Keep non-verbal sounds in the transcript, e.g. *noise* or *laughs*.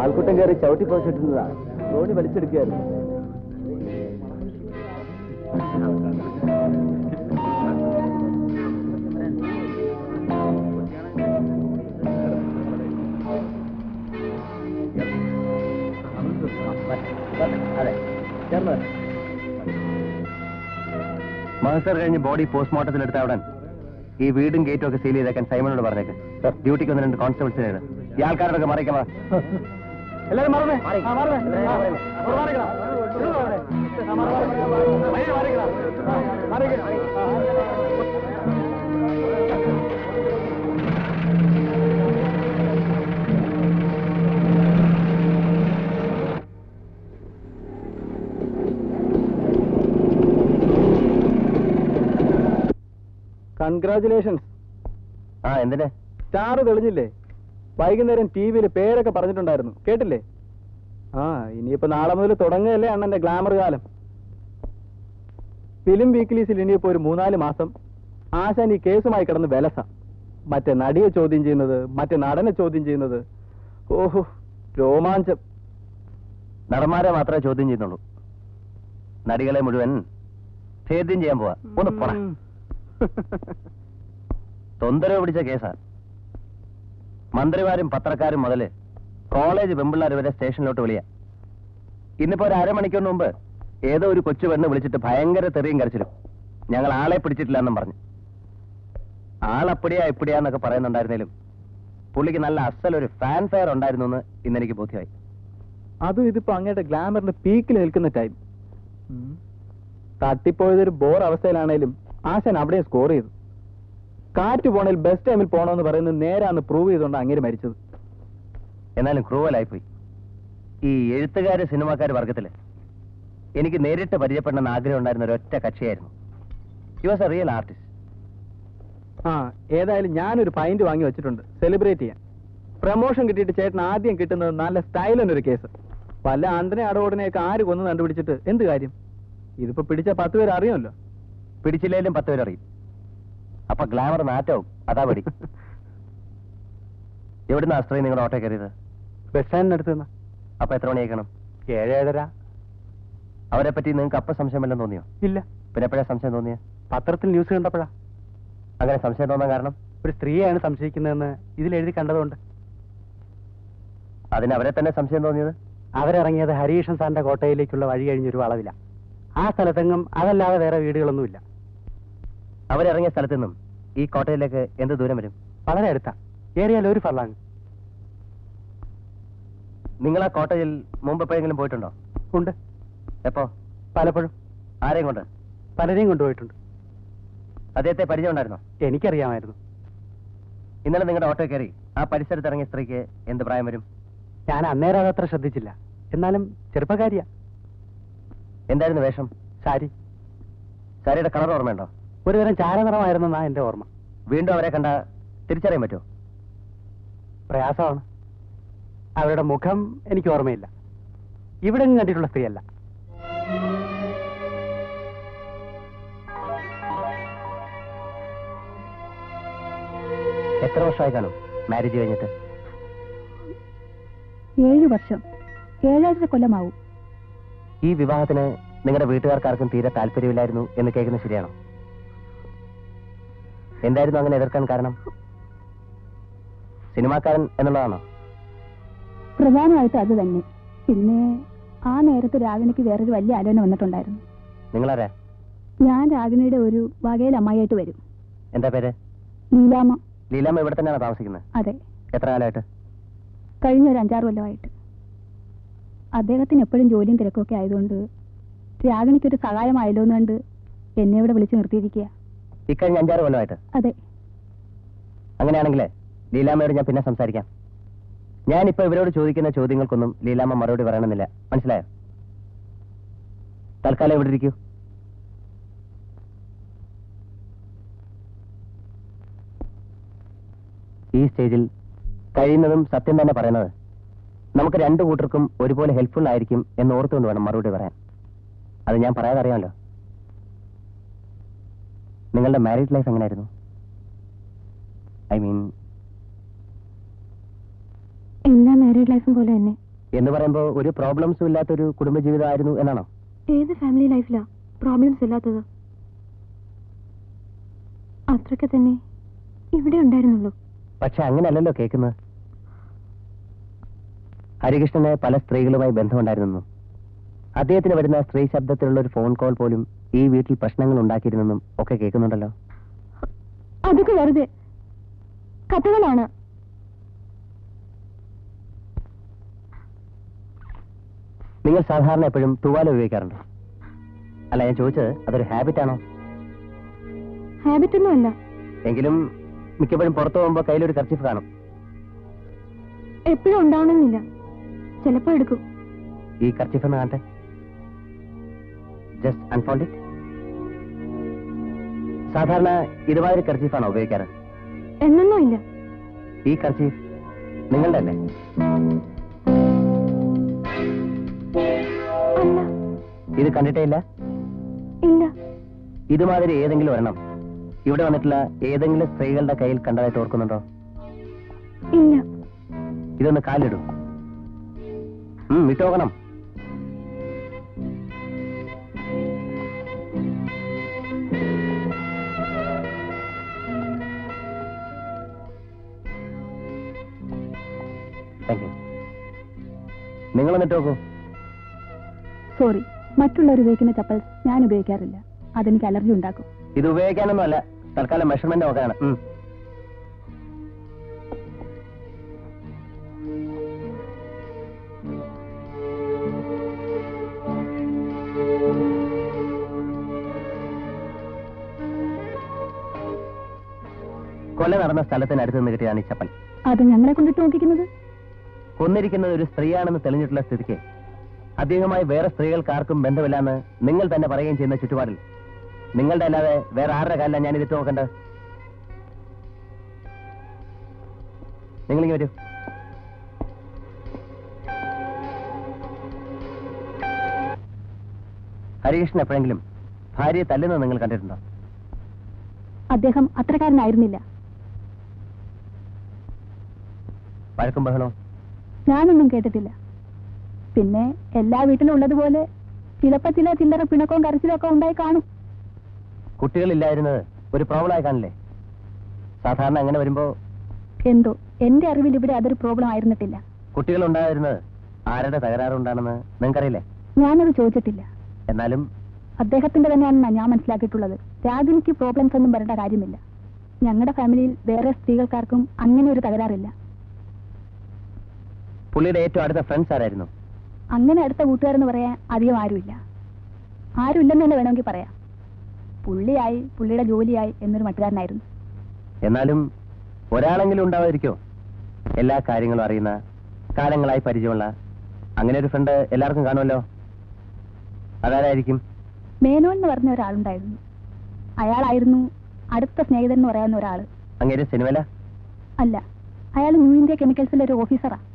ആൾക്കൂട്ടം കയറി ചവിട്ടി പോച്ചിട്ടുന്നതാ തോണി വലിച്ചെടുക്കുകയായിരുന്നു. മഹസർ കഴിഞ്ഞ് ബോഡി പോസ്റ്റ്മോർട്ടത്തിൽ എടുത്ത ഉടൻ. ഈ വീടും ഗേറ്റും ഒക്കെ സീൽ ചെയ്തേക്കാൻ സൈമനോട് പറഞ്ഞേക്ക്. ഡ്യൂട്ടിക്ക് ഒന്ന് രണ്ട് കോൺസ്റ്റബിൾസിനെ ഈ ആൾക്കാരോടൊക്കെ മറിക്കണ. എല്ലാരും മറന്നേ. കൺഗ്രാചുലേഷൻസ് ആ എന്തിനെ? സ്റ്റാർ തെളിഞ്ഞില്ലേ? വൈകുന്നേരം ടി വിയിൽ പേരൊക്കെ പറഞ്ഞിട്ടുണ്ടായിരുന്നു. കേട്ടില്ലേ? ആ ഇനിയിപ്പോ നാളെ മുതൽ തുടങ്ങുകയല്ലേ അണ്ണന്റെ ഗ്ലാമർ കാലം. ഫിലിം വീക്ക്ലീസിൽ ഇനിയിപ്പോ ഒരു മൂന്നാൽ മാസം ആശാൻ ഈ കേസുമായി കിടന്ന് വിലസ. മറ്റേ നടിയെ ചോദ്യം ചെയ്യുന്നത് മറ്റേ നടനെ ചോദ്യം ചെയ്യുന്നത്. ഓഹോ രോമാഞ്ചം. നടന്മാരെ മാത്രമേ ചോദ്യം ചെയ്യുന്നുള്ളൂ. നടികളെ മുഴുവൻ ചോദ്യം ചെയ്യാൻ പോവാ. ഒന്ന് പറ. തൊന്തരവ് പിടിച്ച കേസാ. മന്ത്രിമാരും പത്രക്കാരും മുതൽ കോളേജ് പെമ്പിള്ളാർ വരെ സ്റ്റേഷനിലോട്ട് വിളിയാ. ഇന്നിപ്പോ ഒരു അരമണിക്കൂറിന് മുമ്പ് ഏതോ ഒരു കൊച്ചു പെണ്ണ് വിളിച്ചിട്ട് ഭയങ്കര തെറിയും കരച്ചിലും. ഞങ്ങൾ ആളെ പിടിച്ചിട്ടില്ല എന്നും പറഞ്ഞു ആളപ്പടിയാ ഇപ്പടിയാന്നൊക്കെ പറയുന്നുണ്ടായിരുന്നേലും പുള്ളിക്ക് നല്ല അസലൊരു ഫാൻ ഫെയർ ഉണ്ടായിരുന്നു എന്ന് ഇന്നെനിക്ക് ബോധ്യമായി. അതും ഇതിപ്പോ അങ്ങയുടെ ഗ്ലാമറിന്റെ പീക്കിൽ നിൽക്കുന്ന ടൈം തട്ടിപ്പോയതൊരു ബോർ അവസ്ഥയിലാണേലും ആശാൻ അവിടെ സ്കോർ ചെയ്തു കാറ്റ് പോണേൽ ബസ് ടൈമിൽ പോണോന്ന് പറയുന്നത് നേരാന്ന് പ്രൂവ് ചെയ്തുകൊണ്ട് അങ്ങനെ മരിച്ചത്. എന്നാലും ക്രൂവലായിപ്പോയി. ഈ എഴുത്തുകാര് സിനിമാക്കാര് വർഗത്തിൽ എനിക്ക് നേരിട്ട് പരിചയപ്പെടണമെന്ന് ആഗ്രഹം ഉണ്ടായിരുന്ന ഒരൊറ്റ കക്ഷിയായിരുന്നു. You was a real artist ആ ഏതായാലും ഞാനൊരു പൈന്റ് വാങ്ങി വെച്ചിട്ടുണ്ട്. സെലിബ്രേറ്റ് ചെയ്യാൻ. പ്രമോഷൻ കിട്ടിയിട്ട് ചേട്ടൻ ആദ്യം കിട്ടുന്നത് നല്ല സ്റ്റൈലിനൊരു കേസ് പല അണ്ടനെ അടവോടനെയൊക്കെ ആര് കൊന്നു കണ്ടുപിടിച്ചിട്ട് എന്ത് കാര്യം? ഇതിപ്പോ പിടിച്ച പത്ത് പേര് അറിയുമല്ലോ. പിടിച്ചില്ലേലും പത്ത് പേരറിയും. അപ്പൊ ഗ്ലാമർ നാറ്റവും അതാ പടി. *laughs* എവിടുന്ന ആശ്രയം നിങ്ങൾ ഓട്ടോ കയറിയത്? ബസ് സ്റ്റാൻഡിനടുത്ത് നിന്ന്. അപ്പൊ എത്ര മണിയേക്കണം ഏഴ് ഏഴര അവരെ പറ്റി നിങ്ങൾക്ക് അപ്പൊ സംശയം വല്ലതും തോന്നിയോ? ഇല്ല. പിന്നെ എപ്പോഴാ സംശയം തോന്നിയ? പത്രത്തിൽ ന്യൂസ് കണ്ടപ്പോഴാ. അങ്ങനെ സംശയം തോന്നാൻ കാരണം? ഒരു സ്ത്രീയാണ് സംശയിക്കുന്നതെന്ന് ഇതിൽ എഴുതി കണ്ടതുകൊണ്ട്. അതിന് അവരെ തന്നെ സംശയം തോന്നിയത്? അവരിറങ്ങിയത് ഹരീഷൻ സാറിന്റെ കോട്ടയിലേക്കുള്ള വഴി കഴിഞ്ഞൊരു വളവില. ആ സ്ഥലത്തെങ്ങും അതല്ലാതെ വേറെ വീടുകളൊന്നുമില്ല. അവരിറങ്ങിയ സ്ഥലത്തു നിന്നും ഈ കോട്ടയിലേക്ക് എന്ത് ദൂരം വരും? വളരെ അടുത്താ. ഏറിയാൽ ഒരു ഫർലാങ്. നിങ്ങൾ ആ കോട്ടയിൽ മുമ്പ് എപ്പോഴെങ്കിലും പോയിട്ടുണ്ടോ? ഉണ്ട്. എപ്പോ? പലപ്പോഴും. ആരെയും കൊണ്ട്? പലരെയും കൊണ്ടുപോയിട്ടുണ്ട്. അദ്ദേഹത്തെ പരിചയം ഉണ്ടായിരുന്നോ എനിക്കറിയാമായിരുന്നു. ഇന്നലെ നിങ്ങളുടെ ഓട്ടോ കയറി ആ പരിസരത്ത് ഇറങ്ങിയ സ്ത്രീക്ക് എന്ത് പ്രായം വരും? ഞാൻ അന്നേരം അതത്ര ശ്രദ്ധിച്ചില്ല. എന്നാലും ചെറുപ്പക്കാരിയാ. എന്തായിരുന്നു വേഷം? സാരി. സാരിയുടെ കളർ ഓർമ്മയുണ്ടോ? ഒരുതരം ചാരനിറമായിരുന്നെന്നാ എന്റെ ഓർമ്മ. വീണ്ടും അവരെ കണ്ട തിരിച്ചറിയാൻ പറ്റുമോ? പ്രയാസമാണ്. അവരുടെ മുഖം എനിക്ക് ഓർമ്മയില്ല. ഇവിടെ കണ്ടിട്ടുള്ള സ്ത്രീയല്ല. എത്ര വർഷമായി കാണും മാരേജ് കഴിഞ്ഞിട്ട്? ഏഴു വർഷം. ഏഴാഴ്ച കൊല്ലമാവും. ഈ വിവാഹത്തിന് നിങ്ങളുടെ വീട്ടുകാർക്കാർക്കും തീരെ താല്പര്യമില്ലായിരുന്നു എന്ന് കേൾക്കുന്നത് ശരിയാണോ? എന്തായിരുന്നു അങ്ങനെ എതിർക്കാൻ കാരണം? സിനിമാക്കാരൻ എന്നുള്ളതാണോ? പ്രധാനമായിട്ട് അത് തന്നെ. പിന്നെ ആ നേരത്ത് രാഗിണിക്ക് വേറൊരു വലിയ ആലോചന വന്നിട്ടുണ്ടായിരുന്നു. നിങ്ങളാരാ? ഞാൻ രാഗിണിയുടെ ഒരു വകയിൽ അമ്മായിട്ട് വരും. എന്താ പേര്? ലീലാമ്മ. ലീലാമ്മ ഇവിടെ തന്നെയാണ് താമസിക്കുന്നത്? അതെ. എത്ര കാലമായിട്ട്? കഴിഞ്ഞ ഒരു അഞ്ചാറ് കൊല്ലമായിട്ട്. അദ്ദേഹത്തിന് എപ്പോഴും ജോലിയും തിരക്കൊക്കെ ആയതുകൊണ്ട് രാഗിണിക്കൊരു സഹായമായല്ലോ എന്ന് കണ്ട് എന്നെ ഇവിടെ വിളിച്ചു നിർത്തിയിരിക്കുക ഇക്കഴിഞ്ഞ അഞ്ചാറ് കൊല്ലമായിട്ട്. അതെ. അങ്ങനെയാണെങ്കിൽ ലീലാമ്മയോട് ഞാൻ പിന്നെ സംസാരിക്കാം. ഞാനിപ്പോ ഇവരോട് ചോദിക്കുന്ന ചോദ്യങ്ങൾക്കൊന്നും ലീലാമ്മ മറുപടി പറയണമെന്നില്ല. മനസ്സിലായോ? തൽക്കാലം ഇവിടെ ഇരിക്കൂ. ഈ സ്റ്റേജിൽ കഴിയുന്നതും സത്യം തന്നെ പറയുന്നത് നമുക്ക് രണ്ടു കൂട്ടർക്കും ഒരുപോലെ ഹെൽപ്ഫുൾ ആയിരിക്കും എന്ന് ഓർത്തുകൊണ്ട് വേണം മറുപടി പറയാൻ. അത് ഞാൻ പറയാതെ അറിയാമല്ലോ. നിങ്ങളുടെ മാരീഡ് ലൈഫ് എങ്ങനെയായിരുന്നു ഐ മീൻ എല്ലാ മാരീഡ് ലൈഫും പോലെ തന്നെ. എന്ന് പറയുമ്പോൾ ഒരു പ്രോബ്ലംസും ഇല്ലാത്ത ഒരു കുടുംബജീവിതമായിരുന്നു എന്നാണോ? ഏത് ഫാമിലി ലൈഫിലാ പ്രോബ്ലംസ് ഇല്ലാത്തത്? അത്രയ്ക്ക് തന്നെ ഇവിടെ ഉണ്ടായിരുന്നുള്ളൂ. പക്ഷെ അങ്ങനെയല്ലല്ലോ കേൾക്കുന്നത്. ഹരികൃഷ്ണന് പല സ്ത്രീകളുമായി ബന്ധമുണ്ടായിരുന്നെന്നും അദ്ദേഹത്തിന് വരുന്ന സ്ത്രീ ശബ്ദത്തിലുള്ള ഒരു ഫോൺ കോൾ പോലും ഈ വീട്ടിൽ പ്രശ്നങ്ങൾ ഉണ്ടാക്കിയിരുന്നെന്നും ഒക്കെ കേൾക്കുന്നുണ്ടല്ലോ. അതൊക്കെ വെറുതെ. കഥകളാണ്. നിങ്ങൾ സാധാരണ എപ്പോഴും തൂവാല ഉപയോഗിക്കാറുണ്ടോ? അല്ല ഞാൻ ചോദിച്ചത് അതൊരു ഹാബിറ്റ് ആണോ? ഹാബിറ്റ് ഒന്നും അല്ല. എങ്കിലും മിക്കപ്പോഴും പുറത്തു പോകുമ്പോൾ കയ്യിലൊരു കർച്ചിഫ് കാണും. എപ്പോഴും ഉണ്ടാവണമെന്നില്ല. ചിലപ്പോ എടുക്കും. ഈ കർച്ചിഫ് എന്ന് കാണട്ടെ? ജസ്റ്റ് അൺഫോൾഡ് ഇറ്റ് സാധാരണ ഇതുമാതിരി കർച്ചീഫാണോ ഉപയോഗിക്കാറ്? എന്നൊന്നും ഇല്ല. ഈ കർച്ചീഫ് നിങ്ങളുടെ അല്ലേ? ഇത് കണ്ടിട്ടേ ഇല്ല? ഇല്ല. ഇതുമാതിരി ഏതെങ്കിലും ഒരെണ്ണം ഇവിടെ വന്നിട്ടുള്ള ഏതെങ്കിലും സ്ത്രീകളുടെ കയ്യിൽ കണ്ടതായിട്ട് ഓർക്കുന്നുണ്ടോ? ഇല്ല. ഇതൊന്ന് കാലിടൂ വിട്ടോക്കണം നിങ്ങൾ എന്നിട്ട് നോക്കൂ. സോറി മറ്റുള്ളവർ ഉപയോഗിക്കുന്ന ചപ്പൽസ് ഞാൻ ഉപയോഗിക്കാറില്ല. അതെനിക്ക് അലർജി ഉണ്ടാക്കും. ഇത് ഉപയോഗിക്കാനൊന്നും അല്ല. തൽക്കാലം മെഷർമെന്റ് നോക്കാണ് കൊല്ല കൊല നടന്ന സ്ഥലത്തിനടുത്ത് നിന്ന് കിട്ടിയതാണ് ഈ ചപ്പൽ. അത് ഞങ്ങളെ കൊണ്ടിട്ട് നോക്കിക്കുന്നത്? കൊന്നിരിക്കുന്നത് ഒരു സ്ത്രീയാണെന്ന് തെളിഞ്ഞിട്ടുള്ള സ്ഥിതിക്ക് അദ്ദേഹമായി വേറെ സ്ത്രീകൾക്ക് ആർക്കും ബന്ധമില്ലാന്ന് നിങ്ങൾ തന്നെ പറയുകയും ചെയ്യുന്ന ചുറ്റുപാടിൽ. നിങ്ങളുടെ അല്ലാതെ വേറെ ആരുടെ കാലിലാണ് ഞാൻ ഇതിട്ട് നോക്കേണ്ടത്? നിങ്ങളിങ്ങ് വരൂ. ഹരികൃഷ്ണൻ എപ്പോഴെങ്കിലും ഭാര്യയെ തല്ലുന്നത് നിങ്ങൾ കണ്ടിട്ടുണ്ടോ? അദ്ദേഹം അത്രക്കാരനായിരുന്നില്ല. വഴക്കും ബഹളവും? ഞാനൊന്നും കേട്ടിട്ടില്ല. പിന്നെ എല്ലാ വീട്ടിലും ഉള്ളതുപോലെ ചിലപ്പോ ചില ചില്ലറ പിണക്കവും കരച്ചിലും ഒക്കെ ഉണ്ടായി കാണും. കുട്ടികളില്ലായിരുന്നത് ഒരു പ്രോബ്ലമായി കാണില്ലേ? സാധാരണ അങ്ങനെ വരുമ്പോ എന്തോ എന്റെ അറിവിൽ ഇവിടെ അതൊരു പ്രോബ്ലം ആയിരുന്നിട്ടില്ല. കുട്ടികൾ ഉണ്ടായിരുന്നത് ആരുടെ തകരാറുണ്ടാണെന്ന് നിങ്ങൾക്കറിയില്ലേ? ഞാനത് ചോദിച്ചിട്ടില്ല. എന്നാലും അദ്ദേഹത്തിന്റെ തന്നെയാണെന്നാ ഞാൻ മനസ്സിലാക്കിയിട്ടുള്ളത്. രാഗിനിക്ക് പ്രോബ്ലംസ് ഒന്നും വരേണ്ട കാര്യമില്ല. ഞങ്ങളുടെ ഫാമിലിയിൽ വേറെ സ്ത്രീകൾക്കാർക്കും അങ്ങനെ ഒരു തകരാറില്ല. പുള്ളിയുടെ ഏറ്റവും അടുത്ത ഫ്രണ്ട്സ് ആരായിരുന്നു? അങ്ങനെ അടുത്ത കൂട്ടുകാരെന്ന് പറയാൻ അധികം ആരുമില്ല. ആരുമില്ലെന്ന് തന്നെ വേണമെങ്കിൽ പറയാം. പുള്ളിയായി പുള്ളിയുടെ ജോലിയായി എന്നൊരു മട്ടുകാരനായിരുന്നു. എന്നാലും ഒരാളെങ്കിലും ഉണ്ടാവാതിരിക്കോ? എല്ലാ കാര്യങ്ങളും അറിയുന്ന കാലങ്ങളായി പരിചയമുള്ള അങ്ങനെ ഒരു ഫ്രണ്ട് എല്ലാവർക്കും കാണുമല്ലോ? അതാരായിരിക്കും? മേനോൻ എന്ന് പറഞ്ഞ ഒരാളുണ്ടായിരുന്നു. അയാളായിരുന്നു അടുത്ത സ്നേഹിതൻ എന്ന് പറയാവുന്ന ഒരാൾ. അങ്ങനെ സിനിമല അല്ല അയാൾ ന്യൂ ഇന്ത്യ കെമിക്കൽസിലെ ഒരു ഓഫീസറാ.